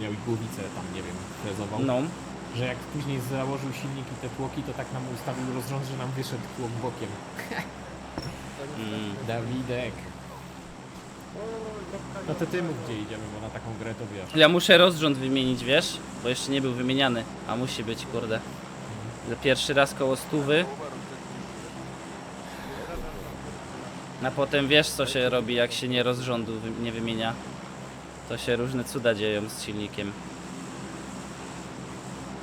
miał i głowicę tam, nie wiem, frezował, No. że jak później założył silnik i te tłoki, to tak nam ustawił rozrząd, że nam wyszedł tłok bokiem. Mm. Dawidek. No to ty mów gdzie idziemy, bo na taką grę to wiesz. Ja muszę rozrząd wymienić, wiesz? Bo jeszcze nie był wymieniany, a musi być, kurde. Za pierwszy raz koło stówy. A potem wiesz co się robi, jak się nie rozrządu wy- nie wymienia. To się różne cuda dzieją z silnikiem.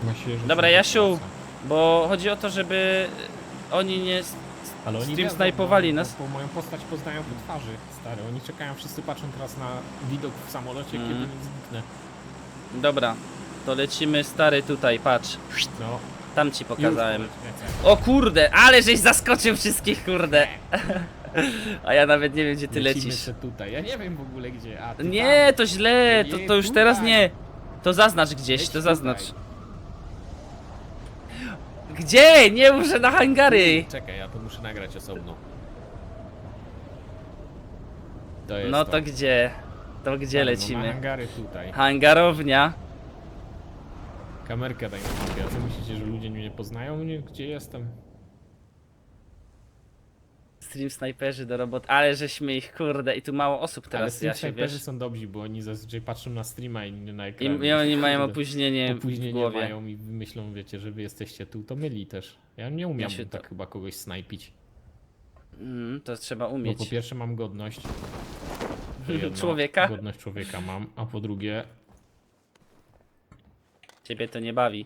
Właściwie, Dobra, Jasiu. Bo chodzi o to, żeby oni nie... Ale oni Stream wiedzą, snajpowali bo- nas. Bo moją postać poznają po twarzy, stary. Oni czekają, wszyscy patrzą teraz na widok w samolocie, Mhm. kiedy nim zniknę. Dobra, to lecimy stary tutaj, patrz. No, Tam ci pokazałem. Już, lecę. O kurde, ale żeś zaskoczył wszystkich, kurde. A ja nawet nie wiem, gdzie ty Lecimy lecisz. se tutaj. Ja nie wiem w ogóle gdzie. A, ty Nie, to źle, to, to już teraz nie. To zaznacz gdzieś, to zaznacz. Gdzie? Nie muszę na hangary. Czekaj, ja to muszę nagrać osobno. To jest No to gdzie? To gdzie Tak, No, na lecimy? hangary tutaj. Hangarownia. Kamerkę daj na mapie. A co myślicie, że ludzie mnie nie poznają? Nie, gdzie jestem? Stream snajperzy do robot, ale żeśmy ich kurde i tu mało osób Ale teraz, Steam ja się Sniperzy wiesz. są dobrzy, bo oni zazwyczaj patrzą na streama i nie na I, ekran. I oni mają Kurde. opóźnienie w Opóźnienie głowie. mają i myślą, wiecie, że wy jesteście tu, to myli też. Ja nie umiem się tak to- chyba kogoś snajpić. Mm, to trzeba Bo po umieć. pierwsze mam godność. To jedno, Człowieka? Godność człowieka mam, a po drugie Ciebie to nie bawi.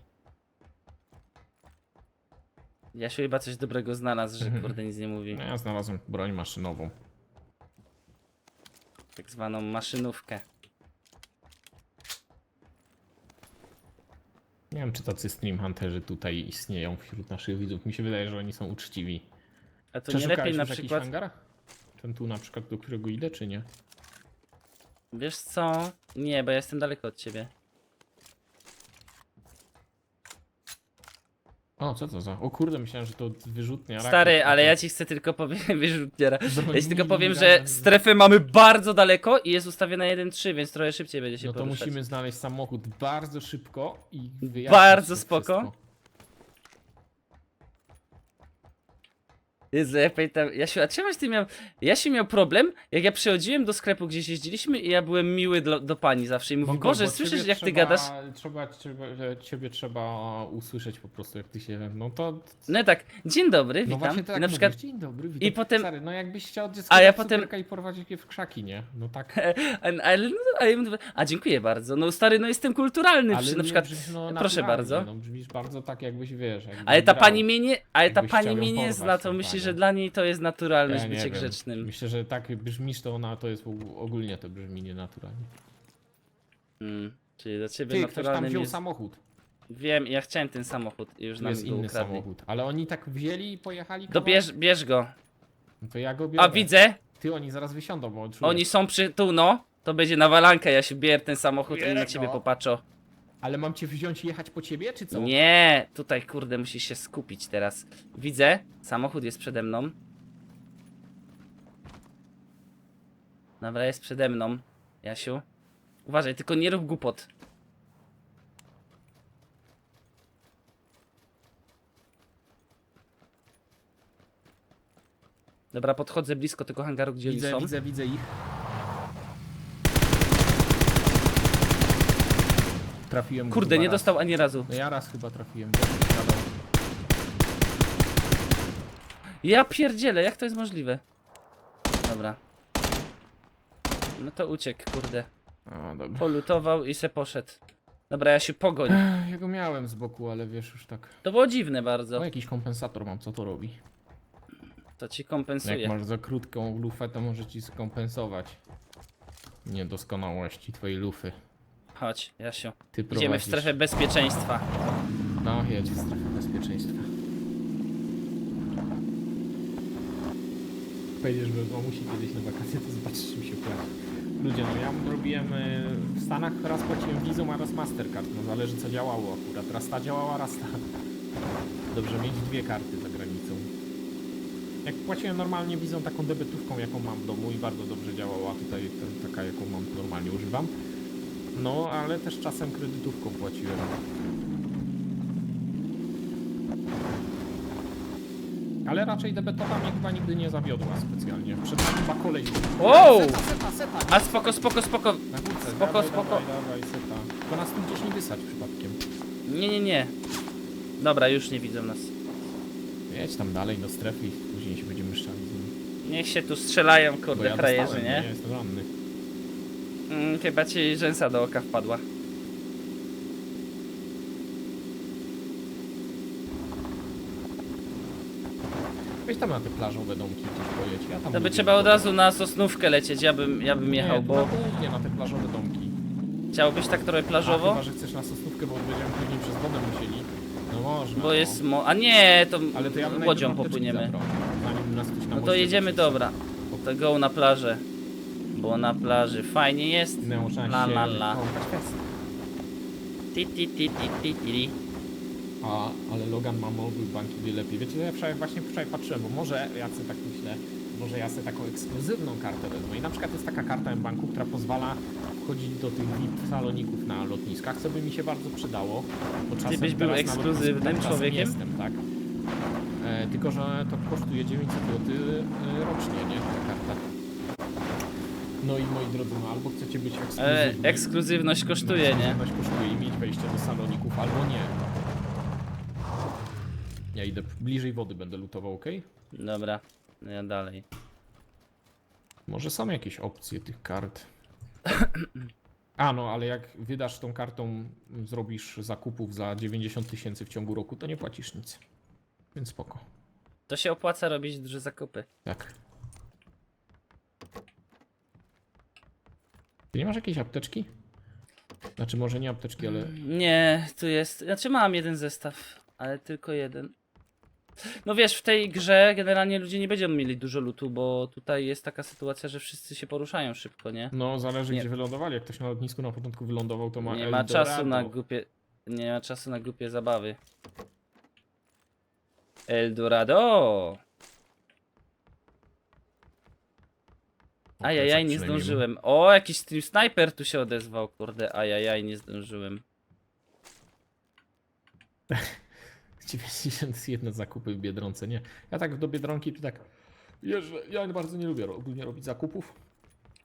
Ja się chyba coś dobrego znalazł, że Mhm. kurde nic nie mówi. no ja znalazłem broń maszynową. Tak zwaną maszynówkę. Nie wiem, czy tacy stream hunterzy tutaj istnieją wśród naszych widzów. Mi się wydaje, że oni są uczciwi. A to nie lepiej na przykład. hangar? Ten tu na przykład, do którego idę, czy nie? Wiesz co? Nie, bo ja jestem daleko od ciebie. O, co to za? O kurde, myślałem, że to wyrzutnia. Stary, rakiet, ale ja ci chcę tylko powiedzieć, wiesz, Rutniera. Broń Ja ci tylko powiem, że minigun. strefę mamy bardzo daleko i jest ustawiona 1.3, więc trochę szybciej będzie się No to poruszać. musimy znaleźć samochód bardzo szybko i wyjaśnić Bardzo to spoko. wszystko. Jezu, ja pamiętam, Jasiu, a czemu ty miał, Jasiu miał problem, jak ja przychodziłem do sklepu, gdzieś jeździliśmy i ja byłem miły do, do pani zawsze i mówi, Mongol, Boże, bo słyszysz ciebie jak ty trzeba, gadasz? Trzeba, trzeba, ciebie trzeba usłyszeć po prostu, jak ty się... No to... No tak, dzień dobry, No witam. właśnie tak I na przykład, dzień dobry, witam. i potem- Stary, no jakbyś chciał dziecko A ja potem- i porwać je w krzaki, nie? No tak... a, ale, no, a, ja mówię, a dziękuję bardzo, no stary, no jestem kulturalny, przy, na nie przykład, brzmisz, no, proszę naturalnie, bardzo. No brzmisz bardzo tak, jakbyś, wiesz... jakbyś Ale ta grał. pani mnie nie, ale ta Jakbyś pani chciał ją mnie nie porwać, zna, to tą myśli. Że dla niej to jest naturalność Ja nie bycie wiem. grzecznym. Myślę, że tak brzmisz, to ona to jest ogólnie to brzmi nienaturalnie. Mm, czyli dla ciebie Ty, ktoś tam naturalnym wziął jest... samochód. Wiem, ja chciałem ten samochód i już Tu nam jest go inny ukradli. samochód. Ale oni tak wzięli i pojechali To kawałek? bierz, bierz go. No to ja go biorę. A widzę, Ty, oni zaraz wysiądą, bo czuję. oni są przy tu, no. To będzie nawalanka, ja się bierę ten samochód i Bierę na ciebie go. popatrzą. Ale mam cię wziąć i jechać po ciebie, czy co? Nie, tutaj kurde musisz się skupić teraz. Widzę, samochód jest przede mną. Dobra, jest przede mną, Jasiu. Uważaj, tylko nie rób głupot. Dobra, podchodzę blisko tego hangaru, gdzie Widzę, oni są. widzę, widzę ich. Trafiłem go Kurde, chyba nie raz. dostał ani razu. No ja raz chyba trafiłem. Ja pierdzielę, jak to jest możliwe? Dobra. No to uciekł, kurde. A, dobra. Polutował i se poszedł. Dobra, ja się pogoń. Ech, Ja go miałem z boku, ale wiesz już tak. To było dziwne O, bardzo. jakiś kompensator mam, co to robi? To ci Jak kompensuje. masz za krótką lufę, to może ci skompensować niedoskonałości twojej lufy. Chodź, Jasiu. Ty Idziemy w prowadzisz. strefę bezpieczeństwa. No, jedź w strefę bezpieczeństwa. Pojedziesz do mamusi kiedyś na wakacje, to zobaczysz, mi się płaci. Ludzie, no ja robiłem y, w Stanach, raz płaciłem Visa, a raz Mastercard. No zależy co działało akurat. Raz ta działała, raz ta. Dobrze mieć dwie karty za granicą. Jak płaciłem normalnie wizą taką debetówką, jaką mam w domu i bardzo dobrze działała tutaj, ta, taka jaką mam normalnie używam. No, ale też czasem kredytówką płaciłem. Ale raczej debetowa mnie chyba nigdy nie zawiodła specjalnie. Przed nami chyba kolej. Wow! Seta, seta, seta! A spoko, spoko, spoko. Na górce, Spoko, dawaj, spoko. Dawaj, dawaj, seta. To nas tu gdzieś nie wysać przypadkiem. Nie, nie, nie. Dobra, już nie widzą nas. Jedź tam dalej do strefy i później się będziemy szczali z nimi. Niech się tu strzelają, Bo kurde, ja frajerzy, dostałem, nie? Nie, jestem ranny. Mm, chyba ci rzęsa do oka wpadła. Weź tam na te plażowe domki gdzieś pojedź. Ja tam To by lubię trzeba od to. razu na Sosnówkę lecieć, ja bym, ja bym jechał, nie, bo bo... głównie na te plażowe domki. chciałbyś tak trochę A, plażowo? chyba, że chcesz na sosnówkę, bo będziemy później przez wodę musieli. No można. Bo no. jest mo... A nie, to Ale to ja bym łodzią apteczki popłyniemy. zabrał, zanim nas ktoś na No to moście jedziemy, dobra. To go na plażę. Bo na plaży fajnie jest. Trzeba La, się la, la. Ti, ti, ti, ti, ti, ti. A, ale Logan ma mowy banki lepiej. Wiecie, ja wczoraj, właśnie wczoraj patrzyłem, bo może ja sobie tak myślę, może ja sobie taką ekskluzywną kartę wezmę. I na przykład jest taka karta M-Banku, która pozwala wchodzić do tych VIP saloników na lotniskach, co by mi się bardzo przydało. Bo czasem byś był ekskluzywnym tak człowiekiem? Jestem, tak. E, tylko, że to kosztuje 900 zł e, rocznie, nie? No i moi drodzy, no albo chcecie być E, ekskluzywni. ekskluzywność kosztuje, nie? Ekskluzywność kosztuje i mieć wejście do saloników, albo nie. Ja idę bliżej wody, będę lutował, ok? Dobra, no ja dalej. Może są jakieś opcje tych kart. A no, ale jak wydasz tą kartą, zrobisz zakupów za 90 tysięcy w ciągu roku, to nie płacisz nic. Więc spoko. To się opłaca robić duże zakupy. Tak. Ty nie masz jakiejś apteczki? Znaczy może nie apteczki, ale... Nie, tu jest. Znaczy mam jeden zestaw, ale tylko jeden. No wiesz, w tej grze generalnie ludzie nie będą mieli dużo lutu, bo tutaj jest taka sytuacja, że wszyscy się poruszają szybko, nie? No zależy Nie. gdzie wylądowali. Jak ktoś na lotnisku na początku wylądował, to ma Nie ma Eldorado. czasu na głupie. Nie ma czasu na głupie zabawy. Eldorado! Ajajaj, nie przynajmniej zdążyłem. O, jakiś stream sniper tu się odezwał, kurde. Ajajaj, nie zdążyłem. ma. 91 zakupy w Biedronce, nie. Ja tak do Biedronki to tak. Ja bardzo nie lubię ogólnie robić zakupów,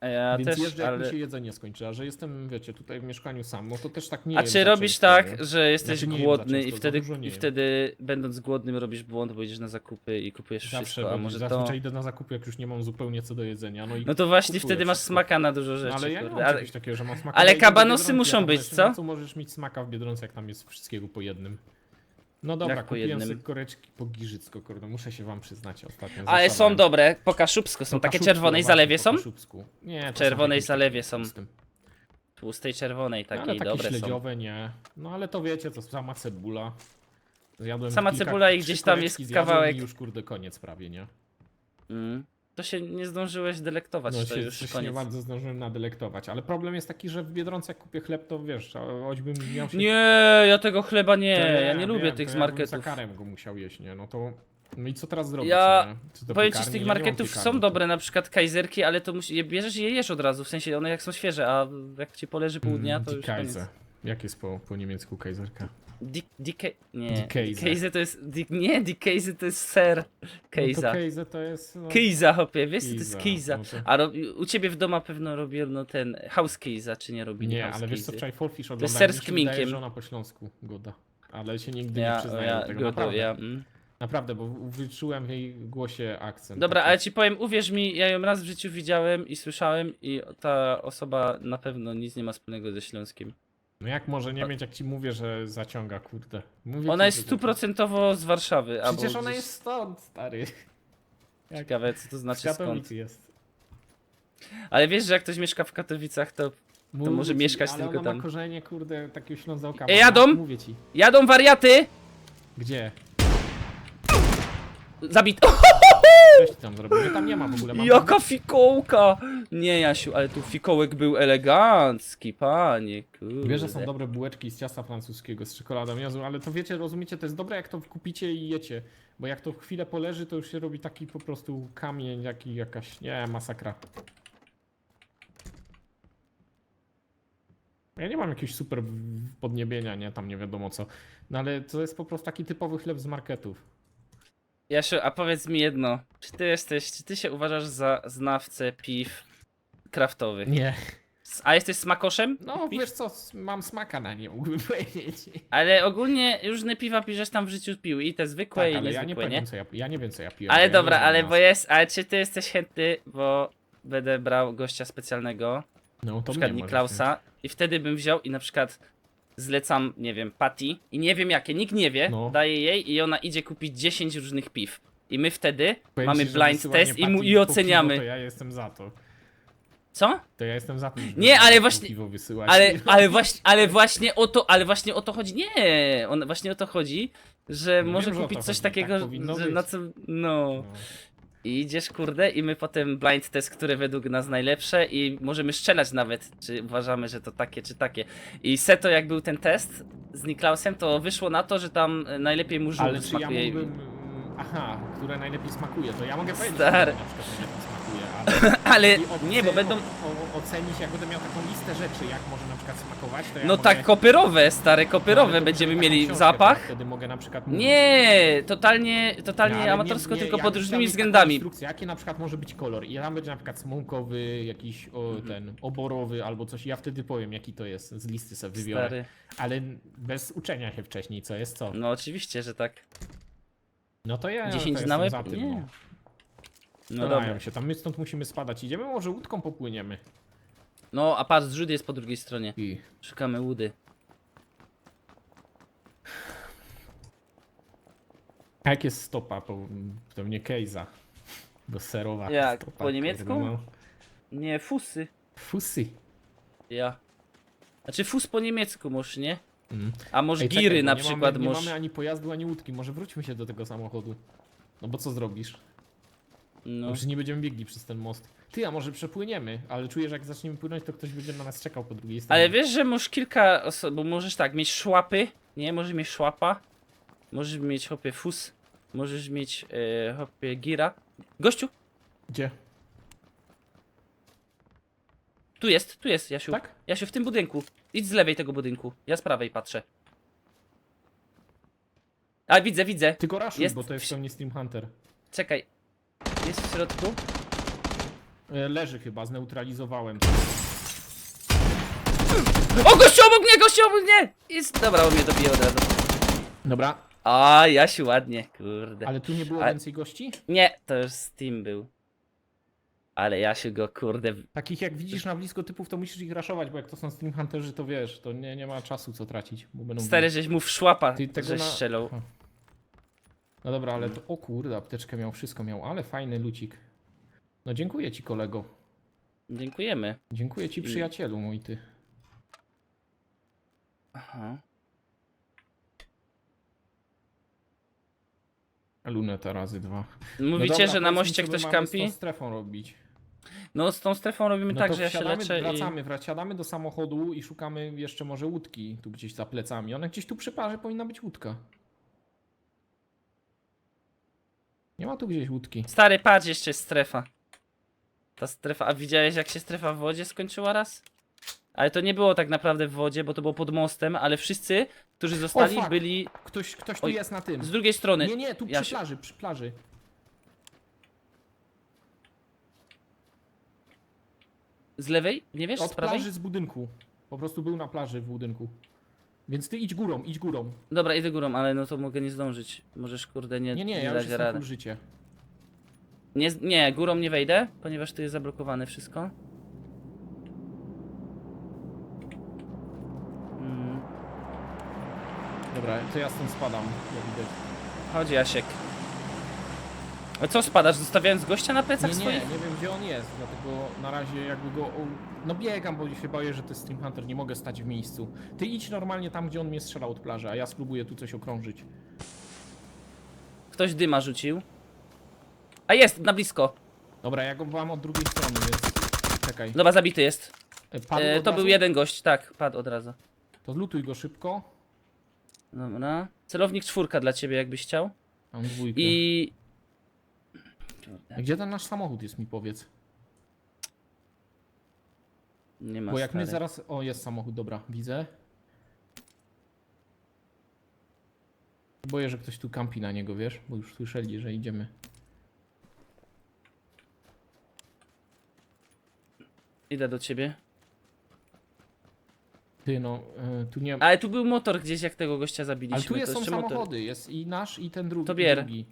ja więc też, jeżdżę jak ale... mi się jedzenie skończy, a że jestem, wiecie, tutaj w mieszkaniu sam, no to też tak nie A czy robisz tak, nie? że jesteś Znaczy głodny i wtedy, i wtedy będąc głodnym robisz błąd, bo idziesz na zakupy i kupujesz Zawsze, wszystko, a może to... zazwyczaj idę na zakupy, jak już nie mam zupełnie co do jedzenia. No, i No to właśnie wtedy masz wszystko. smaka na dużo rzeczy, ale ja nie mam Ale... takiego, że mam smaka. ale kabanosy muszą być, co? Co możesz mieć smaka w Biedronce, jak tam jest wszystkiego po jednym. No dobra, Jak po kupiłem jednym? sobie koreczki po giżycko, kurde, muszę się wam przyznać ostatnio. Ale są dobre, po kaszubsku są, Po takie kaszubsku, czerwonej zalewie są? kaszubsku. Nie, to Czerwonej jakieś zalewie są. z tym. Tłustej czerwonej, No, ale takiej takie dobre są. śledziowe nie. No ale to wiecie, to sama cebula. Zjadłem Sama cebula i trzy gdzieś tam koreczki jest zjadłem kawałek. I już kurde koniec prawie, nie? Mm. To się nie zdążyłeś delektować, No to się, już się nie bardzo zdążyłem nadelektować, ale problem jest taki, że w Biedronce jak kupię chleb, to wiesz, choćbym miał się... Nie, ja tego chleba nie, To ja nie lubię wiem, tych z ja marketów. za karem go musiał jeść, nie? No to... No i co teraz zrobić, Ja- nie? Powiem ci, z tych Ja marketów piekarni, są to- dobre, na przykład kajzerki, ale to musi, je bierzesz i je jesz od razu, w sensie one jak są świeże, a jak ci poleży pół dnia, to Die już Kaiser. koniec. Jak jest po, po niemiecku kajzerka? Di- Dike... Nie. Dikejze to jest... Di... Nie, Dikejzy to jest ser No Kejza. to to jest... No, Kejza, hopie, wiesz to jest Kejza? no to- A robi, u ciebie w domu pewno robiono ten House Kejza, czy nie robili Nie, ale wiesz co, wczoraj Folfish jest oglądałem, ser mi z się wydaje, kminkiem. że ona po śląsku goda. Ale się nigdy nie Ja, przyznaję ja, do tego, godo, naprawdę. ja, mm. Naprawdę, bo wyczułem w jej głosie akcent. Dobra, taki. ale ci powiem, uwierz mi, ja ją raz w życiu widziałem i słyszałem i ta osoba na pewno nic nie ma wspólnego ze Śląskiem. No jak może nie mieć, jak ci mówię, że zaciąga, kurde. Mówię Ona ci, jest że- stuprocentowo z Warszawy, albo Przecież ona gdzieś- jest stąd, stary. Jak Ciekawe, co to z znaczy skąd. Katowic jest. Ale wiesz, że jak ktoś mieszka w Katowicach, to Mówię może ci, mieszkać ale tylko ona tam. ma korzenie, kurde, takiego ślązoka. Ma. jadą? Mówię ci. jadą wariaty! Gdzie? Zabit... Coś tam zrobił? Tam nie ma w ogóle. Mam Jaka fikołka! Nie, Jasiu, ale tu fikołek był elegancki, panie, kurde. Wiesz, że są dobre bułeczki z ciasta francuskiego, z czekoladą, Jezu, ale to wiecie, rozumiecie, to jest dobre jak to kupicie i jecie, bo jak to chwilę poleży, to już się robi taki po prostu kamień, jaki jakaś, nie, masakra. Ja nie mam jakiegoś super w- podniebienia, nie? Tam nie wiadomo co. No ale to jest po prostu taki typowy chleb z marketów. Jasiu, a powiedz mi jedno. Czy ty jesteś, czy ty się uważasz za znawcę piw kraftowych? Nie. S- A jesteś smakoszem? No Piw? wiesz co, mam smaka na nie, mógłbym powiedzieć. Ale ogólnie różne piwa piżesz tam w życiu pił i te zwykłe Tak, i ale ja nie niezwykłe, nie? pamiętam co ja, ja nie wiem co ja piłem. Ale ja dobra, znam ale bo jest, ale czy ty jesteś chętny, bo będę brał gościa specjalnego, No na to przykład mnie możesz Niklausa i wtedy bym wziął i na przykład zlecam, nie wiem, Patty i nie wiem jakie, nikt nie wie, No. daję jej i ona idzie kupić 10 różnych piw. I my wtedy Powiem mamy ci, że blind wysyłanie test i, mu, i po oceniamy. Piwo, to ja jestem za to. Co? To ja jestem za tym. żeby Nie, ale po właśnie- Piwo wysyłać. Ale, ale, właśnie, ale właśnie o to, ale właśnie o to chodzi. Nie, on, właśnie o to chodzi, że No może wiem, że o kupić coś chodzi, tak takiego, powinno że być. na co. No. No. I idziesz, kurde, i my potem blind test, które według nas najlepsze i możemy strzelać nawet, czy uważamy, że to takie, czy takie. I Seto, jak był ten test z Niklausem, to wyszło na to, że tam e, najlepiej mu żółw Ale czy ja smakuje. mógłbym... Aha, które najlepiej smakuje, to ja mogę powiedzieć, Stary. które na przykład najlepiej smakuje, ale... Ale i nie, bo będą. Ocenić, jak będę miał taką listę rzeczy, jak może na przykład smakować, to ja No mogę... tak, kopyrowe, stare kopyrowe będziemy taką mieli książkę, zapach. to Wtedy mogę na przykład mówić. Nie, totalnie, totalnie No, ale amatorsko, nie- nie, tylko ja pod bym różnymi chciał mieć taką względami. instrukcję, Jaki na przykład może być kolor? I tam będzie na przykład smokowy, jakiś o, Mhm. ten oborowy albo coś. Ja wtedy powiem, jaki to jest. Z listy sobie wybiorę. Stary. Ale bez uczenia się wcześniej, co jest co. No oczywiście, że tak. No to ja 10 to na jestem łeb? za tym, Nie. no. No No dobra. się tam, my stąd musimy spadać. Idziemy, może łódką popłyniemy. No, a patrz, zrzut jest po drugiej stronie. I... Szukamy łudy. Jak jest stopa? Po, pewnie Kejza. Bo serowa Jak, stopa. po niemiecku? kurde, No. Nie, fusy. Fusy. Ja. Znaczy fus po niemiecku może, nie? Mm. A może Ej, giry bo na nie przykład mamy, Nie może. mamy ani pojazdu, ani łódki. Może wróćmy się do tego samochodu. No bo co zrobisz? No. No. Przecież nie będziemy biegli przez ten most. Ty, a może przepłyniemy, ale czuję, że jak zaczniemy płynąć, to ktoś będzie na nas czekał po drugiej stronie. Ale wiesz, że możesz kilka osób, bo możesz tak, mieć szłapy, nie? Możesz mieć szłapa, możesz mieć hopie fus, możesz mieć e, hopie gira. Gościu, Gdzie? tu jest, tu jest, Jasiu. Tak? Jasiu, w tym budynku. Idź z lewej tego budynku, ja z prawej patrzę. A, widzę, widzę. Tylko raszuj, Jest bo to jest w- pewnie Stream Hunter. Czekaj. Jest w środku? E, leży chyba, zneutralizowałem. O, gościu obok mnie, gościu obok mnie! Jest, dobra, on mnie dobije od razu. Dobra, A, Jasiu, ładnie, kurde. ale tu nie było Ale- więcej gości? Nie, to już Steam był. Ale Jasiu go, kurde, Takich jak widzisz na blisko typów, to musisz ich raszować, bo jak to są Stream Hunterzy, to wiesz, to nie, nie ma czasu co tracić, bo będą... stary, żeś mu w szłapa Ty tego żeś na- strzelał. No dobra, ale to... O kurde, apteczkę miał, wszystko miał, ale fajny lucik. No dziękuję ci kolego. Dziękujemy. Dziękuję ci przyjacielu mój ty. Aha. Luneta razy dwa. Mówicie, no dobra, że na powiedz mi, moście co my ktoś mamy kampi? Z tą strefą robić. No z tą strefą robimy No tak, to że ja się wsiadamy, leczę i... wracamy, do samochodu i szukamy jeszcze może łódki tu gdzieś za plecami. Ona gdzieś tu przy plaży powinna być łódka. Nie ma tu gdzieś łódki. Stary, patrz, jeszcze jest strefa. Ta strefa, a widziałeś jak się strefa w wodzie skończyła raz? Ale to nie było tak naprawdę w wodzie, bo to było pod mostem, ale wszyscy, którzy zostali, fuck. byli Ktoś, ktoś tu Oj, jest na tym. z drugiej strony. Nie, nie, tu przy plaży, przy plaży. Z lewej? Nie wiesz? Z Od prawej? plaży z budynku. Po prostu był na plaży w budynku. Więc ty idź górą, idź górą. Dobra, idę górą, ale no to mogę nie zdążyć. Możesz kurde nie, Nie, nie, ja już dać jestem rady. full życie. Nie, z- nie, górą nie wejdę, ponieważ tu jest zablokowane wszystko. Mm, Dobra, to ja stąd spadam, jak widać. chodź Jasiek. A co spadasz, zostawiając gościa na plecach Nie, nie, swoich? nie wiem gdzie on jest, dlatego na razie jakby go... No biegam, bo się boję, że to jest Stream Hunter, nie mogę stać w miejscu. Ty idź normalnie tam, gdzie on mnie strzelał od plaży, a ja spróbuję tu coś okrążyć. Ktoś dyma rzucił. A jest, na blisko. Dobra, ja go mam od drugiej strony, więc... Czekaj. Dobra, zabity jest. E, Padł E, od to razu? był jeden gość, tak, padł od razu. To zlutuj go szybko. Dobra. Celownik czwórka dla ciebie, jakbyś chciał. Mam dwójkę. I... A Tak. E, Gdzie ten nasz samochód jest, mi powiedz? Kurde. Nie ma Bo jak my stary. zaraz... O, jest samochód, dobra, widzę. Boję, że ktoś tu kampi na niego, wiesz? Bo już słyszeli, że idziemy. Idę do ciebie. Ty no, y, tu nie... Ale tu był motor gdzieś, jak tego gościa zabiliśmy. Ale tu jest, to są jeszcze motor. samochody, jest i nasz, i ten drugi. To bier. drugi.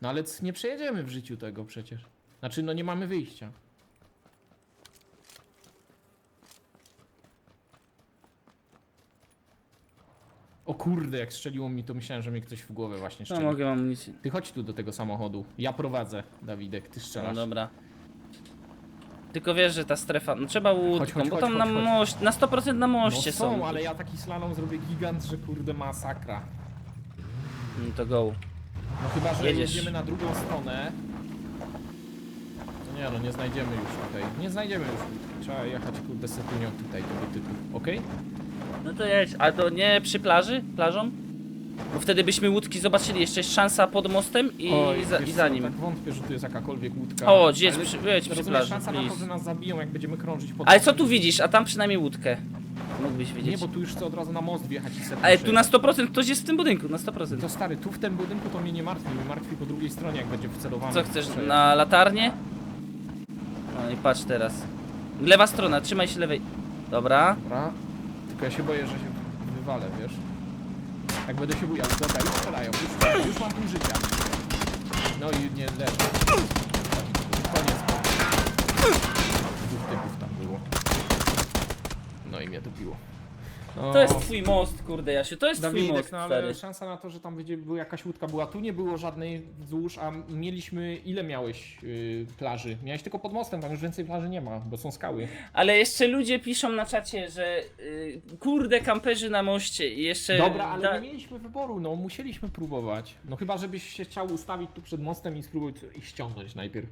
No ale c- nie przejedziemy w życiu tego przecież. Znaczy, no nie mamy wyjścia. O kurde, jak strzeliło mi, to myślałem, że mi ktoś w głowę właśnie No strzelił. mogę mam amunicję. Ty chodź tu do tego samochodu. Ja prowadzę, Dawidek, ty No strzelasz. dobra. Tylko wiesz, że ta strefa. No trzeba łódką, chodź, bo tam chodź, na chodź. moście, na 100% na no moście są, są. ale ja taki slalom zrobię gigant, że kurde masakra. No to go. No chyba, że Jedziesz. jedziemy na drugą stronę. No nie, no nie znajdziemy już tutaj. Nie znajdziemy już. Trzeba jechać kurde setunią tutaj tego typu. Okej? No to jedź. A to nie przy plaży? Plażą? Bo wtedy byśmy łódki zobaczyli. Jeszcze jest szansa pod mostem i, Oj, za, wiesz i za co, nim. Tak wątpię, że tu jest jakakolwiek łódka. O, jedź Ale przy, jedź przy rozumiesz, plaży. szansa na to, please. że nas zabiją, jak będziemy krążyć pod Ale co tu widzisz? A tam przynajmniej łódkę. Mógłbyś widzieć. Nie, bo tu już chcę od razu na most wjechać i Ale tu na przejechać. 100% ktoś jest w tym budynku, na 100%. To stary, tu w tym budynku to mnie nie martwi. Mnie martwi po drugiej stronie, jak będzie wcelowany. Co chcesz, na latarnię? No i patrz teraz. Lewa strona, trzymaj się lewej. Dobra. Dobra. Tylko ja się boję, że się wywalę, wiesz? Jak będę się bujał, dobra, już strzelają, już, już mam pół życia. No i nie leży. Koniec. Dwóch typów tam było. No i mnie dobiło. No, To jest twój most, kurde Jasiu, to jest twój Dawidek, most, no ale stary. szansa na to, że tam będzie była jakaś łódka była. Tu nie było żadnej wzdłuż, a mieliśmy... Ile miałeś yy, plaży? Miałeś tylko pod mostem, tam już więcej plaży nie ma, bo są skały. Ale jeszcze ludzie piszą na czacie, że y, kurde kamperzy na moście i jeszcze... Dobra, ale da- nie mieliśmy wyboru, no musieliśmy próbować. No chyba, żebyś się chciał ustawić tu przed mostem i spróbować ich ściągnąć najpierw.